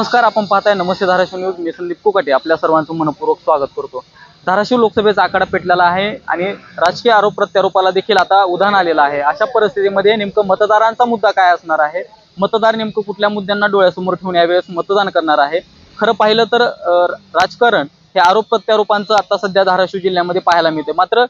नमस्कार आपण पाहताय नमस्ते धाराशिव न्यूज. मी संदीप कोकाटे. आपल्या सर्वांचं मनपूर्वक स्वागत करतो. धाराशिव लोकसभेचा आकडा पेटलेला आहे आणि राजकीय आरोप प्रत्यारोपाला देखील आता उधाण आलेलं आहे. अशा परिस्थितीमध्ये नेमकं मतदारांचा मुद्दा काय असणार आहे? मतदार नेमकं कुठल्या मुद्द्यांना डोळ्यासमोर ठेवून यावेळेस मतदान करणार आहे? खरं पाहिलं तर अं, राजकारण हे आरोप प्रत्यारोपांचं आता सध्या धाराशिव जिल्ह्यामध्ये पाहायला मिळते मात्र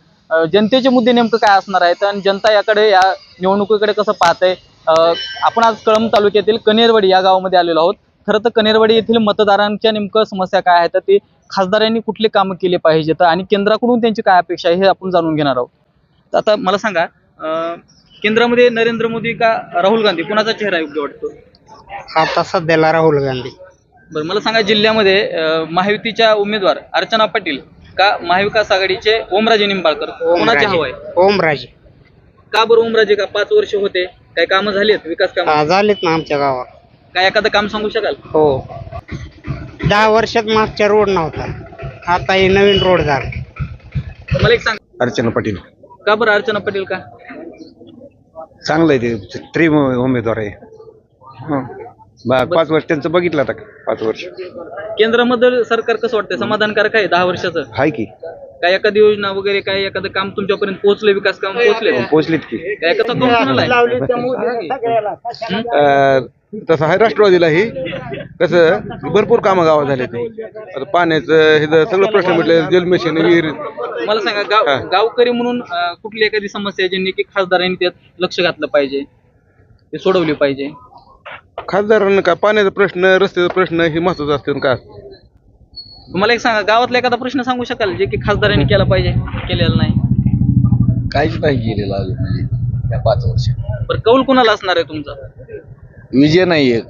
जनतेचे मुद्दे नेमकं काय असणार आहेत आणि जनता याकडे या निवडणुकीकडे कसं पाहते आपण आज कळंब तालुक्यातील कनेरवडी या गावामध्ये आलेलो आहोत. खरं तर कनेरवाडी येथील मतदारांच्या नेमकं समस्या काय आहेत तर ते खासदारांनी कुठले कामं केले पाहिजेत? आणि केंद्राकडून त्यांची काय अपेक्षा आहे हे आपण जाणून घेणार आहोत. तर आता मला सांगा केंद्रामध्ये नरेंद्र मोदी का राहुल गांधी? कुणाचा चेहरा योग्य वाटतो? आता सध्याला राहुल गांधी. बरं मला सांगा जिल्ह्यामध्ये महायुतीच्या उमेदवार अर्चना पाटील का महाविकास आघाडीचे ओमराजे निंबाळकर? कोणाचे हवं आहे ओमराजे. का बरं ओमराजे का? पाच वर्ष होते. काय कामं झाली आहेत विकास काम? झालेत ना आमच्या गावात. काय एखादं काम सांगू शकाल? हो. दहा वर्षात मागच्या रोड नव्हता. आता हे नवीन रोड झाला. मला एक सांग. अर्चना पाटील. का बरं अर्चना पाटील का? चांगलं आहे ते. त्रि उमेदवार आहे. हं. बा- पाच वर्ष त्यांचं बघितलं आता का? पाच वर्ष. केंद्रामध्ये सरकार कसं वाटतंय? समाधानकारक आहे दहा वर्षाचं? हाय की. काय एखादी योजना वगैरे काय एखादं काम तुमच्यापर्यंत पोहोचले विकास काम पोहोचले पोचलीत की. काय एखादा काम कोणाला आहे? अं, तसं आहे राष्ट्रवादीलाही कसं भरपूर कामं गावात झाले ते. आता पाण्याचं हे जर सगळं प्रश्न म्हटलं जलमिशन विहीर. मला सांगा गाव हा. गावकरी म्हणून अं, कुठली एखादी समस्या आहे ज्यांनी की खासदारांनी त्यात लक्ष घातलं पाहिजे? ते सोडवली पाहिजे? खासदारांना का पाण्याचा प्रश्न रस्त्याचा प्रश्न हे महत्वाचं असतं का? तुम्हाला एक सांगा गावातला एखादा प्रश्न सांगू शकाल जे की खासदारांनी केला पाहिजे केलेला नाही? काहीच नाही केलेलं अजून म्हणजे या पाच वर्ष. बरं कौल कुणाला असणार आहे तुमचा? विजय नाही एक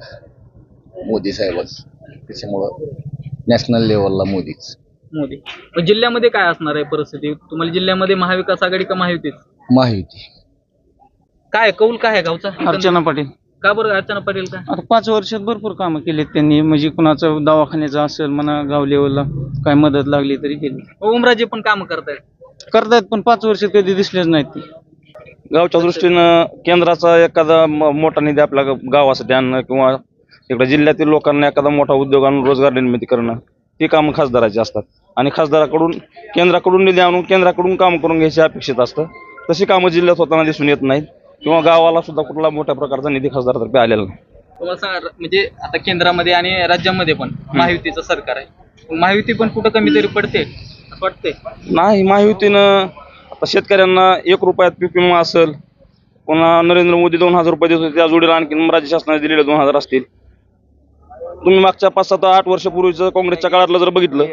मोदी साहेबच. त्याच्यामुळं नॅशनल लेवलला मोदीच. मोदी. पण जिल्ह्यामध्ये काय असणार आहे परिस्थिती? तुम्हाला जिल्ह्यामध्ये महाविकास आघाडी का महायुतीच? माहिती काय कौल काय आहे गावचा? अर्चना पाटील. का बरं अर्चना पाटील का? आता पाच वर्षात भरपूर कामं केलीत त्यांनी. म्हणजे कुणाचं दवाखान्याचं असेल म्हणा गाव लेवलला काय मदत लागली तरी केली. ओमराजे पण काम करतायत. करतायत पण पाच वर्षात कधी दिसलेच नाहीत ती. गावच्या दृष्टीनं केंद्राचा एखादा म- मोठा निधी आपल्या ग- गावासाठी आणणं किंवा इकडे जिल्ह्यातील लोकांना एखादा मोठा उद्योग आणून रोजगार निर्मिती करणं ती कामं खासदाराची असतात. आणि खासदाराकडून केंद्राकडून निधी आणून केंद्राकडून काम करून घ्यायचे अपेक्षित असतं. तशी कामं जिल्ह्यात होताना दिसून येत नाहीत. किंवा गावाला सुद्धा कुठला मोठ्या प्रकारचा निधी खासदारातर्फे आलेला नाही. तुम्हाला सांगा र- म्हणजे आता केंद्रामध्ये आणि राज्यामध्ये पण महायुतीचं सरकार आहे. महायुती पण कुठं कमी तरी पडते असं वाटतंय? नाही महायुतीनं आता शेतकऱ्यांना एक रुपयात पीक विमा असेल पुन्हा नरेंद्र मोदी दोन हजार रुपये देत होते त्या जोडीला आणखी राज्य शासनाने दिलेले दोन हजार असतील. तुम्ही मागच्या पाच सात आठ वर्षापूर्वीचं काँग्रेसच्या काळातलं जर बघितलं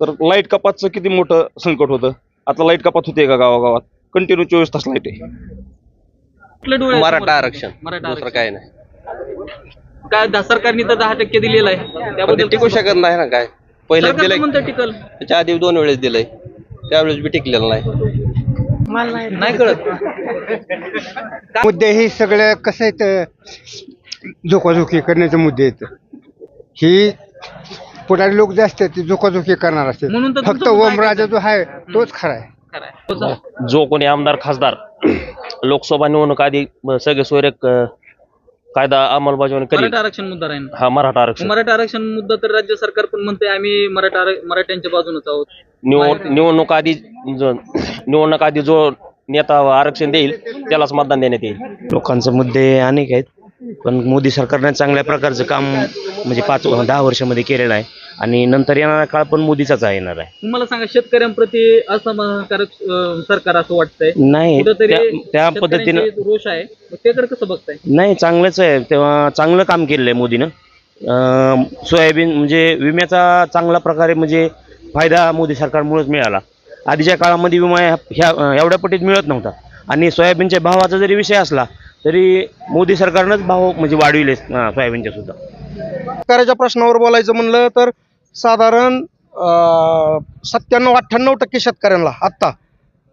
तर लाइट कपातचं किती मोठं संकट होतं. आता लाइट कपात होते का गावागावात? कंटिन्यू चोवीस तास लाइट आहे. कुठलं डोळे मराठा आरक्षण. मराठा दुसरं आरक्षण. काय नाही. काय दा- सरकारने तर दहा टक्के दिलेलं आहे. पण ते त्याबद्दल टिकू शकत नाही ना काय? पहिले सरकार दिलंय. तर म्हणतं टिकल? त्याच्या आधी दोन वेळेस दिलंय. त्यावेळेस बी टिकलेलं नाही. नाही कळत. मुद्दे हे सगळं कसं येतं झोकाझोकी करण्याचे मुद्दे येत ही पुढारी लोक जे असतात ते झोकाझोकी करणार असते म्हणून तर फक्त तुमचं ओमराजा जो आहे तोच खरा आहे. खरं आहे. जो कोणी आमदार खासदार लोकसभा निवडणूक आधी सगळे सोयरेक अ, कायदा अंमलबजावणी करील. मराठा आरक्षण मुद्दा राहील. हा मराठा आरक्षण. मराठा आरक्षण मुद्दा तर राज्य सरकार पण म्हणते आम्ही मराठा आर- मराठ्यांच्या बाजूनच आहोत. निवड निवडणूक आधी जो निवडणूक आधी जो नेता आरक्षण देईल त्यालाच मतदान देण्यात येईल. लोकांचे मुद्दे अनेक आहेत. पण मोदी सरकारने चांगल्या प्रकारचं काम म्हणजे पाच दहा वर्षामध्ये केलेलं आहे. आणि नंतर येणारा काळ पण मोदीचाच आहे येणार आहे. तुम्हाला सांगा शेतकऱ्यांप्रती असमाधानकारक अं, सरकार असं वाटतंय? नाही कुठंतरी त्या- त्या शेतकऱ्यांचे पद्धतीनं रोष आहे. मग त्याकडे कसं बघताय? नाही चांगलंच आहे. तेव्हा चांगलं काम केलेलं आहे मोदीनं. अं, सोयाबीन म्हणजे विम्याचा चांगल्या प्रकारे म्हणजे फायदा मोदी सरकारमुळेच मिळाला. आधीच्या काळामध्ये विमा ह्या ह्या- एवढ्या पटीत मिळत नव्हता. आणि सोयाबीनच्या भावाचा जरी विषय असला तरी मोदी सरकारनंच भाव म्हणजे वाढविले सोयाबीनच्या सोयाबीनचे सुद्धा. शेतकऱ्याच्या प्रश्नावर बोलायचं म्हणलं तर साधारण सत्त्याण्णव अठ्ठ्याण्णव टक्के शेतकऱ्यांना आत्ता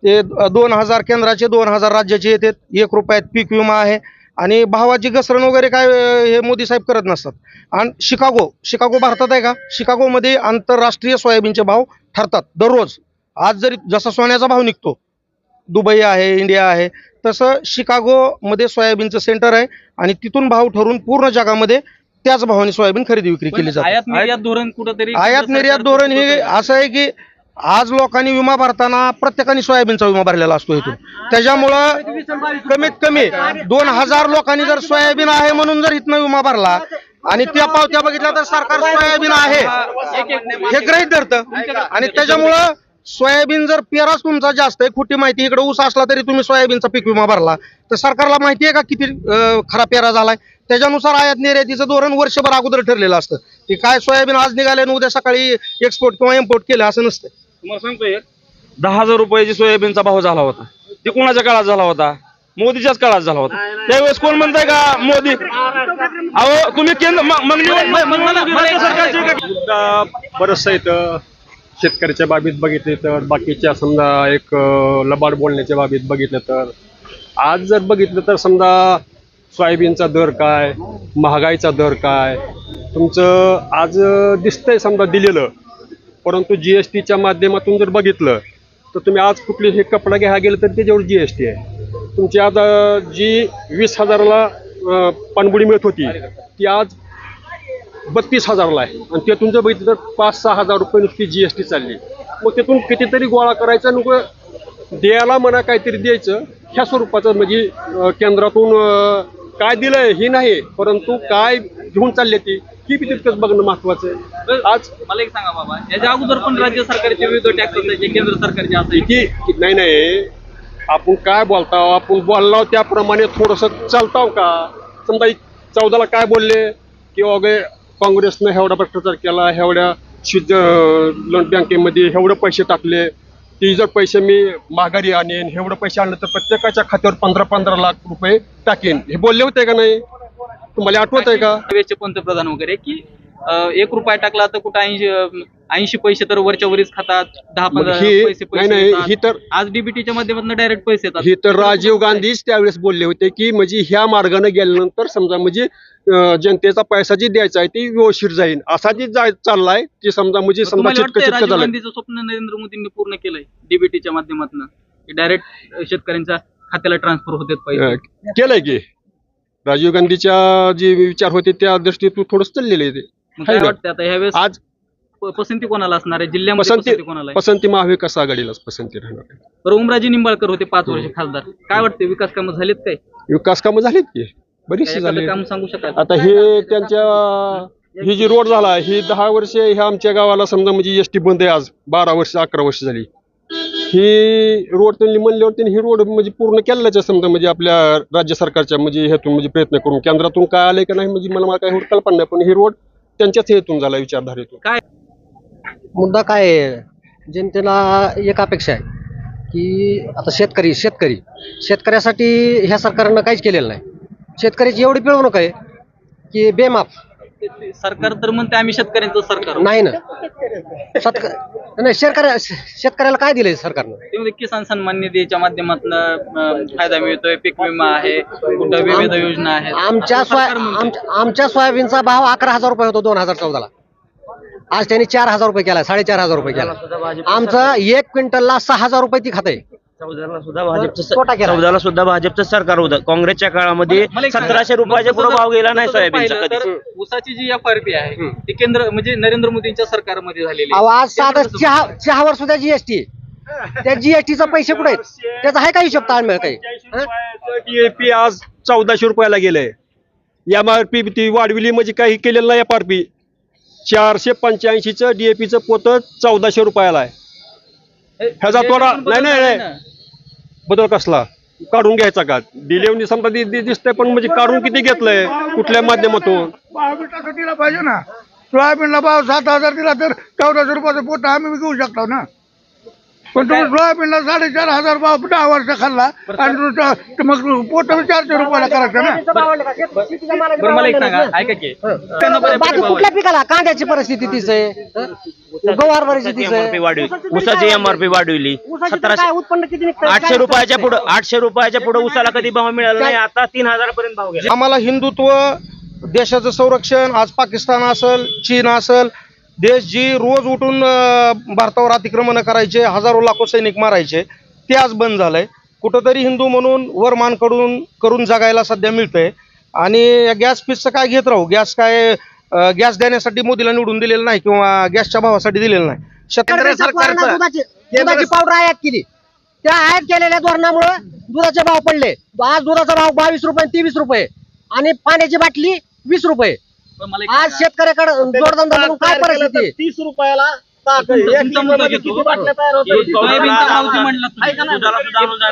ते दोन हजार केंद्राचे दोन हजार राज्याचे येतात. एक रुपयात पीक विमा आहे. आणि भावाची घसरण वगैरे काय हे मोदी साहेब करत नसतात. आणि शिकागो शिकागो भारतात आहे का? शिकागोमध्ये आंतरराष्ट्रीय सोयाबीनचे भाव ठरतात दररोज. आज जरी जसा सोन्याचा भाव निघतो दुबई आहे इंडिया आहे तसं शिकागोमध्ये सोयाबीनचं सेंटर आहे आणि तिथून भाव ठरून पूर्ण जगामध्ये त्याच भावाने सोयाबीन खरेदी विक्री केली जाते. आयात निर्यात धोरण कुठंतरी आयात निर्यात धोरण हे असं आहे की आज लोकांनी विमा भरताना प्रत्येकाने सोयाबीनचा विमा भरलेला असतो इथून. त्याच्यामुळं कमीत कमी दोन हजार लोकांनी जर सोयाबीन आहे म्हणून जर इथनं विमा भरला आणि त्या पावत्या बघितल्या तर सरकार सोयाबीन आहे. हे गृहित धरतं. आणि त्याच्यामुळं सोयाबीन जर पेराच तुमचा जास्त आहे खोटी माहिती इकडे ऊस असला तरी तुम्ही सोयाबीनचा पीक विमा भरला. तर सरकारला माहिती आहे का किती खरा पेरा झालाय? त्याच्यानुसार आयात निर्यातीचं धोरण वर्षभर अगोदर ठरलेलं असतं. ते काय सोयाबीन आज निघाले आणि उद्या सकाळी एक्सपोर्ट किंवा इम्पोर्ट केलं असं नसतं. तुम्हाला सांगतोय दहा हजार रुपयाची सोयाबीनचा भाव झाला होता. ते कोणाच्या काळात झाला होता? मोदीच्याच काळात झाला होता. त्यावेळेस कोण म्हणताय का? मोदी. अहो तुम्ही केंद्र का- मुद्दा बरचसा येतं शेतकऱ्याच्या बाबीत बघितले तर बाकीच्या समजा एक लबाड बोलण्याच्या बाबीत बघितलं तर. आज जर बघितलं तर समजा सोयाबीनचा दर काय महागाईचा दर काय तुमचं आज दिसतंय समजा दिलेलं. परंतु जी एस टीच्या माध्यमातून जर बघितलं तर तुम्ही आज कुठली हे कपडा घ्या गेलं तर त्याच्यावर जी एस टी आहे. तुमची आज जी वीस हजाराला पाणबुडी मिळत होती ती आज बत्तीस हजारला आहे. आणि त्यातून जर बघितलं तर पाच सहा हजार रुपये नुसती जी एस टी चालली. मग त्यातून कितीतरी गोळा करायचा नको द्यायला म्हणा काहीतरी द्यायचं ह्या स्वरूपाचं म्हणजे केंद्रातून काय दिलंय ही नाही परंतु काय घेऊन चालले ती ही बी तितकंच बघणं महत्वाचं आहे. आज मला एक सांगा बाबा याच्या अगोदर पण राज्य सरकारचे विविध टॅक्स असायचे केंद्र सरकारचे असायचे नाही नाही. आपण काय बोलताव? आपण बोललो त्याप्रमाणे थोडस चालताव का? समजा चौदाला काय बोलले? की अगे काँग्रेसनं एवढा भ्रष्टाचार केला एवढ्या शुद्ध लोन बँकेमध्ये एवढे पैसे टाकले ती जर पैसे मी माघारी आणेन एवढे पैसे आणले तर प्रत्येकाच्या खात्यावर पंधरा पंधरा लाख रुपये टाकेन. हे बोलले होते का नाही? तुम्हाला आठवत आहे का पंतप्रधान वगैरे की एक रुपया टाकला तर कुठं ऐंशी ऐंशी पैसे तर वरच्या वरीच खातात दहा पंधरा ही- पैसे नाही, पैसे नाही, येतात. ही तर- आज डीबीटीच्या माध्यमातून डायरेक्ट पैसे येतात. हे तर राजीव गांधीच त्यावेळेस बोलले होते की म्हणजे ह्या मार्गाने गेल्यानंतर समजा म्हणजे अं, जनतेचा पैसा जी द्यायचा आहे ती व्यवस्थित जाईल. असा जी जाय चाललाय ती समजा म्हणजे समजा तुम्हाला चिटकं वाटतंय चिटकं राजीव गांधीचं स्वप्न नरेंद्र मोदींनी पूर्ण केलंय डीबीटीच्या माध्यमातून? डायरेक्ट शेतकऱ्यांच्या खात्याला ट्रान्सफर होते पैसे? केलंय की. राजीव गांधीच्या जे विचार होते त्या दृष्टीतून थोडंच चाललेलं ते. मग आहे काय ना? वाटतं आता ह्यावेळेस आज प- पसंती कोणाला असणार आहे? जिल्ह्यामध्ये पसंती पसंती कोणाला आहे? पसंती महाविकास आघाडीलाच पसंती राहणार आहे. बरं उमराजी निंबाळकर होते पाच वर्ष खासदार. काय वाटते विकास कामं झालीत काय? विकास कामं झालीत की? बरीचशी झाली काम सांगू शकाल? आता हे त्यांच्या ही जी रोड झाला ही दहा वर्ष ह्या आमच्या गावाला समजा म्हणजे एस टी बंद आहे आज बारा वर्ष अकरा वर्ष झाली. ही रोड त्यांनी म्हणल्यावर त्यांनी ही रोड म्हणजे पूर्ण केलेलाच आहे समजा म्हणजे आपल्या राज्य सरकारच्या म्हणजे ह्यातून म्हणजे प्रयत्न करून. केंद्रातून काय आलंय का नाही म्हणजे मला मला काही एवढं कल्पना नाही पण ही रोड त्यांच्याच हेतून झाला विचारधारेतून. मुद्दा काय आहे? जनतेला एक अपेक्षा आहे की आता शेतकरी शेतकरी शेतकऱ्यासाठी ह्या सरकारनं काहीच केलेलं नाही. शेतकऱ्याची एवढी पिळवणूक आहे की बेमाफ सरकार तर म्हणते आम्ही शेतकऱ्यांचं सरकार. नाही ना. शेतक नाही शेतकऱ्या शेतकऱ्याला काय दिलंय सरकारनं? ते म्हणजे किसान सन्मान निधीच्या माध्यमातून फायदा मिळतोय पीक विमा आहे कुठं विविध योजना आहेत. आमच्या सोया. आमच्या- आमच्या सोयाबीनचा भाव अकरा हजार रुपये होतो दोन हजार चौदाला. आज त्यांनी चार हजार रुपये केला साडेचार हजार रुपये केला. आमचं एक क्विंटलला सहा हजार रुपये ती खाते. चौदाला सुद्धा भाजपचं कोटा केला. चौदाला सुद्धा भाजपचं सरकार होतं. काँग्रेसच्या काळामध्ये सतराशे रुपयाच्या पुढे भाव गेला नाही सोयाबीनचा ऊसाची जी एफ आहे ती केंद्र म्हणजे नरेंद्र मोदींच्या सरकारमध्ये झालेली. आज साधं चहा चहावर सुद्धा जीएसटी त्या जीएसटीचा पैसे कुठे आहेत? त्याचा आहे का हिशोब ताळमेळ काही? डीएपी आज चौदाशे रुपयाला गेलंय. एम आर पी ती वाढविली म्हणजे काही केलेलं नाही एफ आर पी चारशे पंच्याऐंशीचं डीएपीचं पोत चौदाशे रुपयाला आहे. ह्याचा थोडा- नाही, नाही. बदल कसला? काढून घ्यायचा का? डिलेवरी समजा दिसतंय पण म्हणजे काढून किती घेतलंय? कुठल्या माध्यमातून? पाहिजे ना. सोयाबीनला भाव सात हजार दिला तर चौदाशे रुपयाचा पोट आम्ही घेऊ शकतो ना. पण तुम्ही सोयाबीनला साडेचार हजार भाव दहा वर्ष खाल्ला. आणि तुमचं- मग पोट चारशे रुपयाला करायचं ना? बरं मला एक सांगा ऐका की. त्यांना बऱ्यापैकी बाकी भाव कुठल्या आहे. पिकाला कांद्याची परिस्थिती तीच आहे? गवार परिस्थिती एमआरपी वाढवली ऊसाची एमआरपी वाढवली. सतराशे काय उत्पन्न किती निघतं? आठशे रुपयाच्या पुढे आठशे रुपयाच्या पुढे ऊसाला कधी भाव मिळाला नाही आता तीन हजारापर्यंत भाव गेला. आम्हाला हिंदुत्व देशाचं संरक्षण आज पाकिस्तान असल चीन असल देश जी रोज उठून भारतावर अतिक्रमण करायचे हजारो लाखो सैनिक मारायचे ते आज बंद झालंय. कुठंतरी हिंदू म्हणून वरमानकडून करून जगायला सध्या मिळतंय. आणि गॅस फीसचं काय घेत राहू? गॅस काय गॅस देण्यासाठी मोदीला निवडून दिलेलं नाही किंवा गॅसच्या भावासाठी दिलेलं नाही. सरकारचं दुधाची पावडर आयात केली. त्या आयात केलेल्या धोरणामुळे दुधाचे भाव पडले. आज दुधाचा भाव बावीस रुपये तेवीस रुपये. आणि पाण्याची बाटली वीस रुपये. पण मला एक आज सांगा, शेतकऱ्याकडे जोडधंदा म्हणून काय परिस्थिती? आहे? तीस रुपयाला तुमचा- तुमचा मुद्दा घेतो. की सोयाबीनचा भाव जे म्हणला तुम्ही.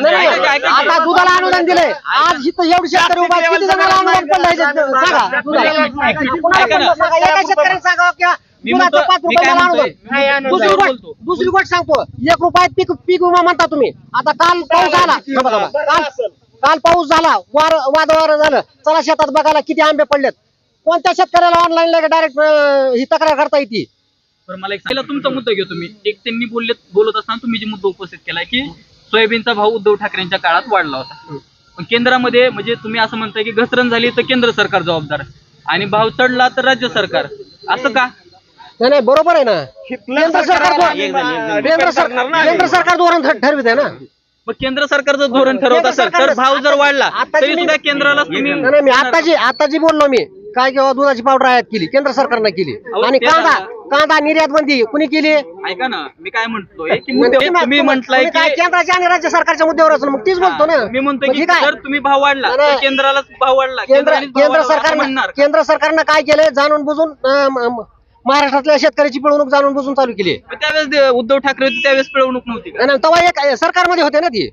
नाही, ऐका, ऐका, ऐका. आता दुधाला अनुदान दिलंय. आज इथं एवढी शेतकरी उभा आहेत, किती जणांना अनुदान पडलंय ते सांगा. दुधाला. कुणाला पडलं सांगा. एका शेतकऱ्याने सांगा किंवा मी दुधाचं म्हणतो- पाच मी रुपये काय मला म्हणतोय? अनुदान दुसरी गोष्ट दुसरी गोष्ट सांगतो. एक रुपयात पीक पीक विमा म्हणता तुम्ही. आता काल पाऊस झाला थांबा, थांबा. काल काल पाऊस झाला. वार वादळ झालं. चला शेतात बघायला किती आंबे पडलेत. कोणत्या शेतकऱ्याला ऑनलाईन डायरेक्ट ही तक्रार करता येते? बरं मला एक सांगा. तुमचा मुद्दा घेतो मी. एक त्यांनी बोलले बोलत असताना तुम्ही जे मुद्दा उपस्थित केलाय की सोयाबीनचा भाव उद्धव ठाकरेंच्या काळात वाढला होता. पण केंद्रामध्ये म्हणजे तुम्ही असं म्हणताय की घसरण झाली तर केंद्र सरकार जबाबदार. आणि भाव चढला तर राज्य सरकार. असं का? नाही नाही बरोबर आहे ना. केंद्र सरकार केंद्र सरकार केंद्र सरकार धोरण ठरवित आहे ना. मग केंद्र सरकारचं धोरण ठरवत असेल तर सरकार- भाव जर वाढला तरी सुद्धा केंद्राला तुम्ही नाही नाही, मी आताची आताची बोललो मी. काय किंवा दुधाची पावडर आयात केली. केंद्र सरकारनं केली. अहो, आणि ते कांदा. कांदा निर्यात बंदी कुणी केली? ऐका ना मी काय म्हणतोय की मुद्दे तुम्ही म्हटलाय तुम्ही काय की केंद्राच्या आणि राज्य सरकारच्या मुद्द्यावर असेल? मग तीच बोलतो ना. मी म्हणतोय मग की आहे. जर तुम्ही भाव वाढला नाही, तर नाही. केंद्राला भाव वाढला. केंद्र केंद्रानेच भाव केंद्र वाढवला असं सरकारनं म्हणणार. का? केंद्र सरकारनं काय केलं जाणून बुजून अं, म- म- महाराष्ट्रातल्या शेतकऱ्याची पिळवणूक जाणून बुजून चालू केली. त्यावेळेस उद्धव ठाकरे होते त्यावेळेस पिळवणूक नव्हती का? आणि तेव्हा एक सरकारमध्ये होते ना ती.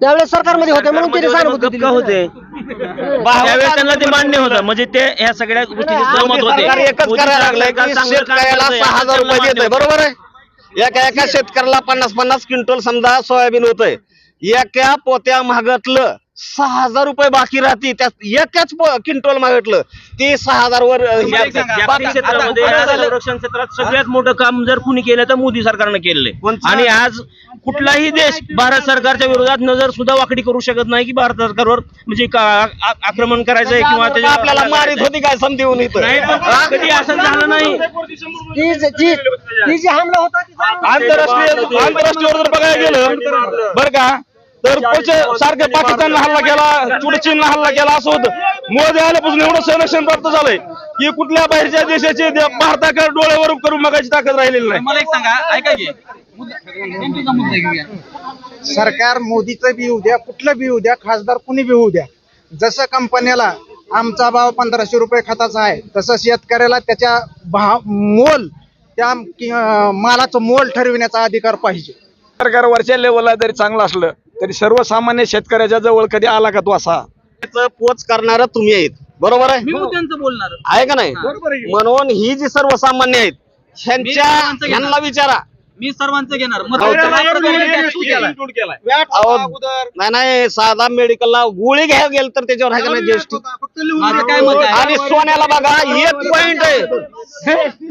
त्यावेळेस सरकारमध्ये होते म्हणून त्यांनी सहानुभूती दिली का. होते त्यावेळेस त्यांना ते मान्य होतं म्हणजे ते ह्या सगळ्या गोष्टीचे सहमत होते. सरकार एकच मोदी करायला लागलंय का की चांगलं काम शेतकऱ्याला करतंय, सहा हजार रुपये त्यांना देतोय मान्य बरोबर आहे? एका एका शेतकऱ्याला पन्नास पन्नास क्विंटल समजा सोयाबीन होतंय. एका पोत्या महागातलं सहा हजार रुपये बाकी राहते. त्यात एकाच क्विंटल मागितलं. ते सहा हजार वर एक सांगा, जागतिक क्षेत्रामध्ये आता संरक्षण क्षेत्रात सगळ्यात मोठं काम जर कुणी केलं तर मोदी सरकारनं केलेलं कोणचं? आणि आज कुठलाही देश भारत सरकारच्या विरोधात नजर सुद्धा वाकडी करू शकत नाही की भारत सरकारवर म्हणजे का- आ- आक्रमण करायचंय किंवा त्याच्या- आपल्याला मारित होती काय समजून इथं? नाही पण कधी असं झालं नाही. ती जी- जी ती जी हमला होता ती जाणून- आंतरराष्ट्रीय आंतरराष्ट्रीय बघायला गेलं बरं का? तर पुढचे सारखे पाकिस्तानला हल्ला केला चीनला हल्ला केला असं होतं मोदी आल्यापासून एवढं संरक्षण प्राप्त झालंय की कुठल्या बाहेरच्या देशाचे दे- भारताकडे डोळ्यावर करून बघायची ताकद राहिलेली नाही. मला एक सांगा ऐका की. सरकार मोदीचं बी येऊ द्या कुठलं बी येऊ द्या खासदार कुणी बी होऊ द्या. जसं कंपन्याला आमचा भाव पंधराशे रुपये खताचा आहे तसं शेतकऱ्याला त्याच्या भाव मोल त्या मालाचं मोल ठरविण्याचा अधिकार पाहिजे. सरकार वरच्या लेवलला जरी चांगलं असलं तरी सर्वसामान्य शेतकऱ्याच्या जवळ कधी आला का तो असा? पोच करणार तुम्ही आहेत. बरोबर मी आहे आहे का नाही? म्हणून ही जी सर्वसामान्य आहेत ह्यांच्या. ह्यांना विचारा. मी सर्वांचं घेणार. मग अहो, त्याला. अहो, नाही नाही साधा मेडिकलला गोळी घ्यायला गेलं तर त्याच्यावर आहे का नाही जीएसटी माझं काय मत आहे? आणि सोन्याला बघा एक पॉइंट आहे.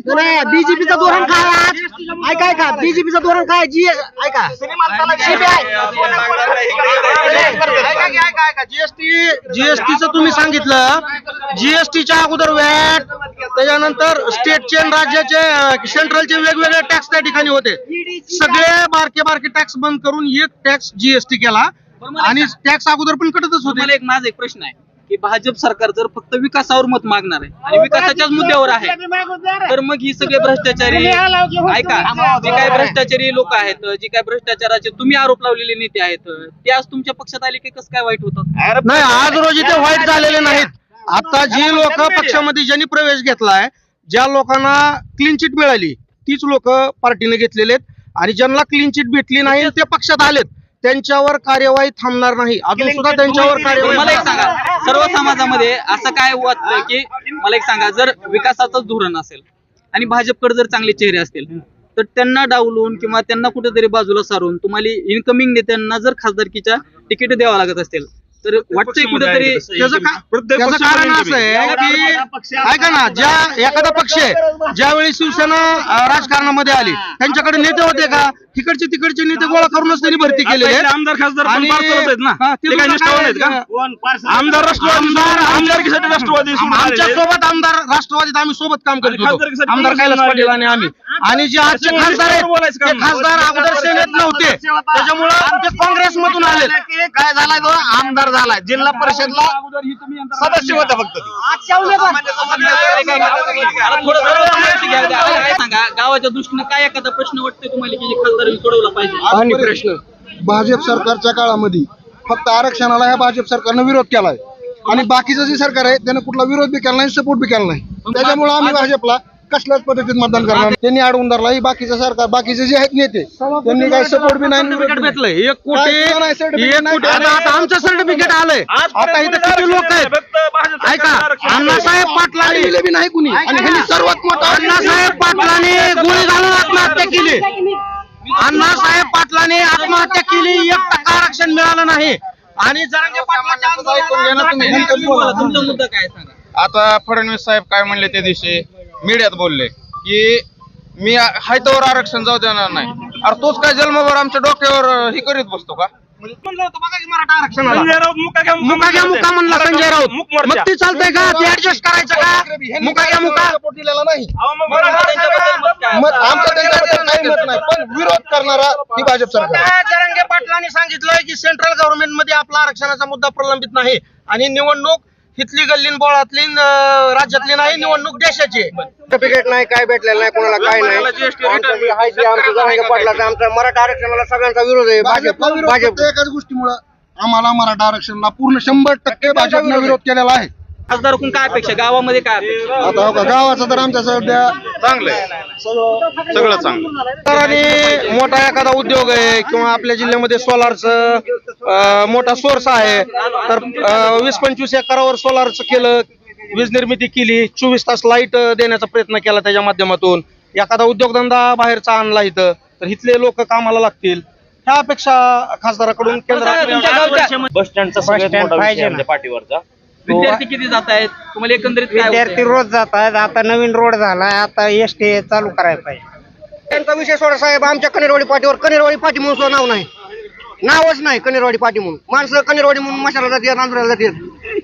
नाही बीजेपीचं धोरण काय? आज ऐका ऐका बीजेपीचं धोरण काय? जी ऐका. जीएसटी जीएसटीचं तुम्ही सांगितलं. जीएसटीच्या अगोदर वॅट त्याच्यानंतर स्टेटचे आणि राज्याचे अं, सेंट्रलचे वेगवेगळे टॅक्स त्या ठिकाणी होते. सगळे बारके बारके टॅक्स बंद करून एक टॅक्स जीएसटी केला. आणि टॅक्स अगोदर पण कटतच होते. मला एक माझा एक प्रश्न आहे की भाजप सरकार जर फक्त विकासावर मत मागणार आहे आणि विकासाच्याच मुद्द्यावर आहे तर मग ही सगळे भ्रष्टाचारी ऐका जे काही भ्रष्टाचारी लोक आहेत जे काही भ्ष्टाचाराचे तुम्ही आरोप लावलेले नेते आहेत ते आज तुमच्या पक्षात आले की कसं काय वाईट होतं? नाही आज रोजी ते वाईट झालेले नाहीत. आता जी लोक पक्षामध्ये ज्यांनी प्रवेश घेतलाय ज्या लोकांना क्लीन चिट मिळाली तीच लोक पार्टीने घेतलेले आहेत. आणि ज्यांना क्लीन चिट भेटली नाही ते पक्षात आलेत. त्यांच्यावर कार्यवाही थांबणार नाही. अजून सुद्धा त्यांच्यावर पण मला एक कार्यवाही सांगा. सर्व समाजामध्ये असं काय वाटतं की मला एक सांगा जर विकासाचंच धोरण असेल आणि भाजपकडे जर चांगले चेहरे असतील तर त्यांना डावलून किंवा त्यांना कुठेतरी बाजूला सारून तुम्हाला इन्कमिंग नेत्यांना जर खासदारकीच्या तिकीट द्यावं लागत असतील तर वाटतंय कुठेतरी त्याचं का- त्याचं कारण असं आहे की ऐका ना ज्या एखादा पक्ष आहे ज्यावेळी शिवसेना अं, राजकारणामध्ये आली त्यांच्याकडे नेते होते का? तिकडचे तिकडचे नेते गोळा करूनच त्यांनी भरती केलेली आहे. आमदार खासदार पण आणि- पार्सलच आहेत ना. हा, ते काय सुद्धा निष्ठावान आहेत काय- का? आमदार राष्ट्रवादी आमदार- आमदारकीसाठी राष्ट्रवादी सोडून आमच्या. सोबत आमदार राष्ट्रवादीत आम्ही सोबत काम करत होतो. खासदारकीसाठी आमदार कोण कैलास पाटील? आणि आम्ही. आणि जे आजचे खासदार आहेत ते खासदार अगोदर सेनेत नव्हते. त्याच्यामुळं ते काँग्रेसमधून आले काय झालाय तो आमदार झालाय जिल्हा परिषदला सदस्य होता फक्त सांगा गावाच्या दृष्टीने काय एखादा प्रश्न वाटतोय तुम्हाला की जे खासदारांनी सोडवला पाहिजे? आणि प्रश्न भाजप सरकारच्या काळामध्ये फक्त आरक्षणाला ह्या भाजप सरकारनं विरोध केलाय. आणि बाकीचं जे सरकार आहे त्यानं कुठला विरोध बी केला नाही सपोर्ट बी केला नाही. त्याच्यामुळे आम्ही भाजपला कसल्याच पद्धतीत मतदान करणार. त्यांनी अडवून धरला ही बाकीचं सरकार बाकीचे जे आहेत नेते त्यांनी काही सपोर्ट बी नाही सर्टिफिकेट भेटलंय. एक काय कोटी सुद्धा नाही, certificate एक नाही. कोटी आता- आता आमचं सर्टिफिकेट आलंय. आता इथं किती लोक आहेत? ऐका अण्णासाहेब पाटलांनी दिले बी नाही कुणी. आणि ह्यांनी सर्वात मोठा अण्णासाहेब पाटलांनी गोळी घालून आत्महत्या केली. अण्णासाहेब पाटलांनी आत्महत्या केली. एक टक्का आरक्षण मिळालं नाही. आणि जरांगे पाटलाच्या तुमचा मुद्दा काय आहे सांगा. आता फडणवीस साहेब काय म्हणले त्या दिवशी? मीडियात बोलले की मी हायतावर आरक्षण जाऊ देणार नाही. अरे तोच काय जन्मभर आमच्या डोक्यावर हे करीत बसतो का? मराठा आरक्षणाला. मुका घ्या मुका म्हणला संजय राऊत. मग ती चालतंय का? ते ऍडजस्ट करायचं का? मुका घ्या. मुका सपोर्ट दिलेला नाही. मत आमचं त्यांच्याबद्दल काही मत नाही. पण विरोध करणारा ही भाजप सरकार जरंगे पाटलांनी सांगितलंय की सेंट्रल गव्हर्नमेंटमध्ये आपला आरक्षणाचा मुद्दा प्रलंबित नाही आणि निवडणूक हिथली गल्लीन बोळातली राज्यातली नाही निवडणूक देशाची. सर्टिफिकेट नाही काय भेटलेलं नाही कोणाला काय नाही. आमचं मराठा आरक्षणाला सगळ्यांचा विरोध आहे. भाजप भाजप एकाच गोष्टीमुळे आम्हाला मराठा आरक्षणाला पूर्ण शंभर टक्के भाजपने विरोध केलेला आहे. खासदाराकडून काय अपेक्षा? गावामध्ये काय अपेक्षा? आता हो का, गावाचा तर आमच्या सध्या चांगलंय. सगळं चांगलं आणि मोठा एखादा उद्योग आहे किंवा आपल्या जिल्ह्यामध्ये सोलारचं मोठा सोर्स आहे. तर अं, वीस पंचवीस एकरावर सोलारचं केलं वीज निर्मिती केली चोवीस तास लाइट देण्याचा प्रयत्न केला त्याच्या माध्यमातून. एखादा उद्योगधंदा बाहेरचा आणला इथं तर इथले लोक कामाला लागतील. ह्या अपेक्षा खासदाराकडून गावच्या बस स्टँडचा सगळ्यात मोठा विषय आमच्या पाठीवरचा. विद्यार्थी किती जात आहेत? तुम्हाला एकंदरीत काय विद्यार्थी वाटतंय? रोज जात आहेत. आता नवीन रोड झालाय. आता एस टी चालू करायला पाहिजे. त्यांचा विषय सोडा साहेब. आमच्या कनेरवाडी पाठीवर. कनेरवाडी पाठी म्हणून सुद्धा नाव नाही. नावच नाही कनेरवाडी पाठी म्हणून. माणसं कनेरवाडी म्हणून मशाला जाते नांदुराला जाते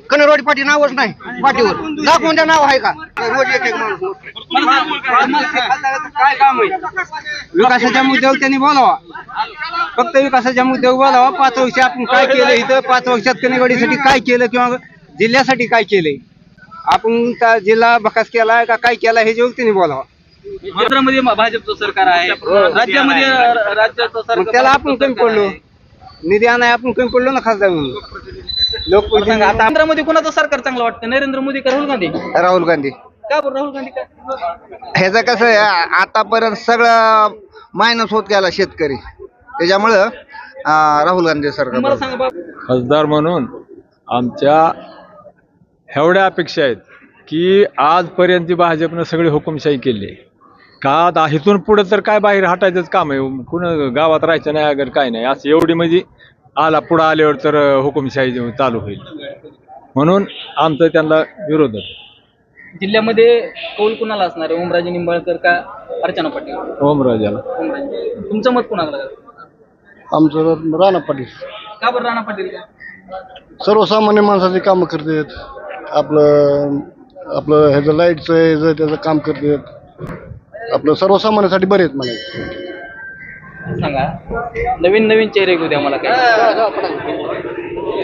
कनेरवाडी पाठी नावच नाही पाठीवर. दाखवून द्या नाव आहे का? रोज एक एक माणूस. काय काम आहे? विकासाच्या मुद्द्यावर त्यांनी बोलावा. फक्त विकासाच्या मुद्द्यावर बोलावा. पाच वर्ष आपण काय केलं इथं? पाच वर्षात कनेवाडीसाठी काय केलं? किंवा जिल्ह्यासाठी काय केलंय आपण त्या जिल्हा बकास केलाय का काय केलाय हे जेव्हा त्यांनी बोलावा. केंद्रामध्ये भाजपचं सरकार आहे. राज्यामध्ये राज्याचं सरकार मग त्याला आपण कमी पडलो. निधी आणाय आपण कमी पडलो ना खासदार म्हणून? लोक सांगा आता केंद्रामध्ये कोणाचं सरकार चांगलं वाटतं? नरेंद्र मोदी का राहुल गांधी? राहुल गांधी. का बरं राहुल गांधी का? ह्याचं कसं आहे आतापर्यंत सगळं मायनस होत गेला शेतकरी. त्याच्यामुळं अं, राहुल गांधी सरकार मला सांगा बाबा खासदार म्हणून आमच्या एवढ्या अपेक्षा आहेत की आजपर्यंत जी भाजपनं सगळी हुकुमशाही केली. का आता इथून पुढे तर काय बाहेर हटायचंच काम आहे? कुण गावात राहायचं नाही अगर काय नाही. असं एवढी म्हणजे आला पुढं आल्यावर तर हुकुमशाही चालू होईल. म्हणून आमचं त्यांना विरोध आहे. जिल्ह्यामध्ये कौल कुणाला असणार आहे? ओमराजे निंबाळकर का अर्चना पाटील? ओमराजाला. ओमराजे. तुमचं मत कुणाला आमचं राणा पाटील. का बरं राणा पाटील? का सर्वसामान्य माणसाची कामं करतात आपलं आपलं ह्याचं लाईटचं ह्याचं त्याचं काम करतात आपलं सर्वसामान्यासाठी बरे आहेत म्हणायचं. सांगा. नवीन नवीन चेहरे घेऊ द्या मला काय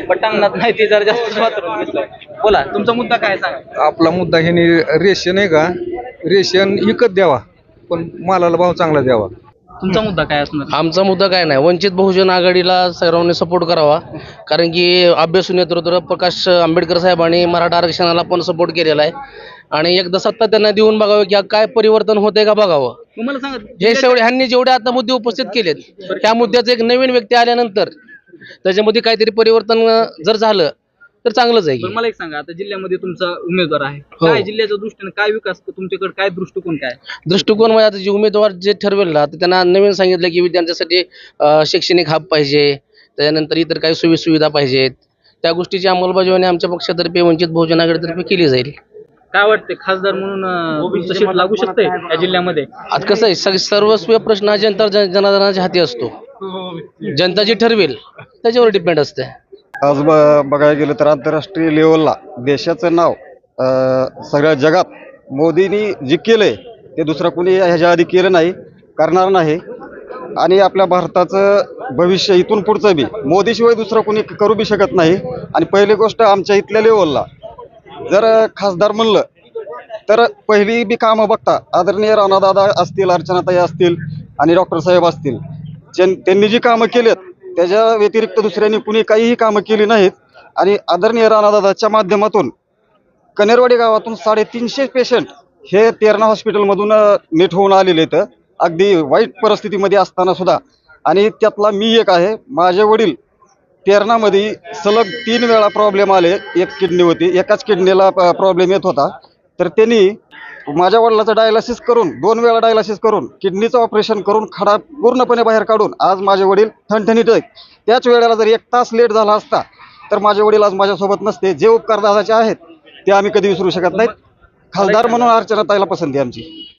पटांगणात नाही ते जरा जास्त दिसलंय बोला तुमचा मुद्दा काय आहे सांगा. आपला मुद्दा ह्याने रेशन आहे का? रेशन विकत द्यावा पण मालाला भाव चांगला द्यावा. तुमचा मुद्दा काय असणार? आमचा मुद्दा काय नाही. वंचित बहुजन आघाडीला सर्वांनी सपोर्ट करावा. कारण की अभ्यासू नेतृत्व प्रकाश आंबेडकर साहेबांनी मराठा आरक्षणाला पण सपोर्ट केलेला आहे. आणि एकदा सत्ता त्यांना देऊन बघावं की काय परिवर्तन होतंय का बघावं. सांगा हे सगळे ह्यांनी जेवढे आता मुद्दे उपस्थित केलेत ह्या मुद्द्याचं एक नवीन व्यक्ती आल्यानंतर त्याच्यामध्ये काहीतरी परिवर्तन जर झालं तर चांगलंच आहे पण मला एक सांगा आता जिल्ह्यामध्ये तुमचा उमेदवार आहे. हो. काय जिल्ह्याच्या दृष्टीने काय विकास तुमच्याकडे काय दृष्टिकोन काय? दृष्टिकोन म्हणजे आता जे उमेदवार जे ठरवेल ना तर त्यांना नवीन सांगितलं की विद्यार्थ्यांसाठी अं, शैक्षणिक हब पाहिजे त्याच्यानंतर इतर काही सोयी सुविधा पाहिजेत. त्या गोष्टीची अंमलबजावणी आमच्या पक्षातर्फे वंचित बहुजन आघाडीतर्फे केली जाईल. काय वाटते खासदार म्हणून अं, तुमचं सीट लागू शकतंय या जिल्ह्यामध्ये? आता कसं आहे सग- सर्वस्व प्रश्न हा जनता जन- जनार्दनाच्या हाती असतो. जनता जी ठरवेल त्याच्यावर डिपेंड असते आज ब- बघायला गेलं तर आंतरराष्ट्रीय लेवलला देशाचं नाव सगळ्या जगात मोदींनी जे केलं आहे ते दुसरं कोणी ह्याच्या आधी केलं नाही करणार नाही. आणि आपल्या भारताचं भविष्य इथून पुढचं बी. मोदीशिवाय दुसरं कोणी करू बी शकत नाही. आणि पहिली गोष्ट आमच्या इथल्या लेवलला जर खासदार म्हणलं तर पहिली बी कामं बघता आदरणीय राणादादा असतील अर्चनाताई असतील आणि डॉक्टर साहेब असतील ज्यां- त्यांनी जी कामं केलेत त्याच्या व्यतिरिक्त दुसऱ्यांनी कुणी काहीही कामं केली नाहीत. आणि आदरणीय राणादादाच्या माध्यमातून कनेरवाडी गावातून साडेतीनशे पेशंट हे तेरणा हॉस्पिटलमधून नीट होऊन आलेले आहेत. अगदी वाईट परिस्थितीमध्ये असताना सुद्धा. आणि त्यातला मी एक आहे माझे वडील तेरणामध्ये सलग तीन वेळा प्रॉब्लेम आले एक किडनी होती एकाच किडनीला प्रॉब्लेम येत होता. तर त्यांनी माझ्या वडिलाचं डायलासिस करून दोन वेळा डायलासिस करून किडनीचं ऑपरेशन करून खडा पूर्णपणे बाहेर काढून आज माझे वडील ठणठणीत आहेत. त्याच वेळेला जर एक तास लेट झाला असता तर माझे वडील आज माझ्यासोबत नसते. जे उपकार दादाचे आहेत ते आम्ही कधी विसरू शकत नाहीत. खासदार म्हणून अर्चनाताईला पसंती आमची.